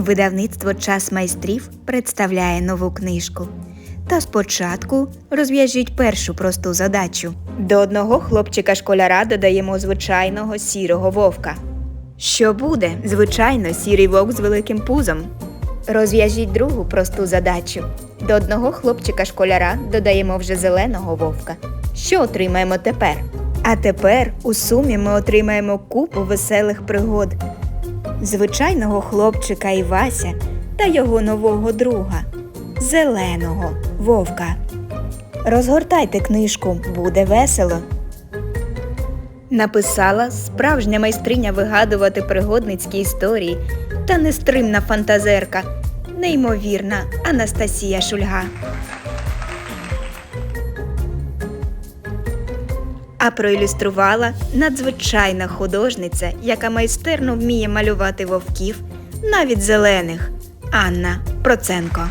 Видавництво Час майстрів представляє нову книжку. Та спочатку розв'яжіть першу просту задачу. До одного хлопчика школяра додаємо звичайного сірого вовка. Що буде? Звичайно, сірий вовк з великим пузом. Розв'яжіть другу просту задачу. До одного хлопчика школяра додаємо вже зеленого вовка. Що отримаємо тепер? А тепер у сумі ми отримаємо купу веселих пригод. Звичайного хлопчика Івася та його нового друга зеленого вовка. Розгортайте книжку, буде весело. Написала справжня майстриня вигадувати пригодницькі історії та нестримна фантазерка, неймовірна Анастасія Шульга. А проілюструвала надзвичайна художниця, яка майстерно вміє малювати вовків, навіть зелених Анна Проценко.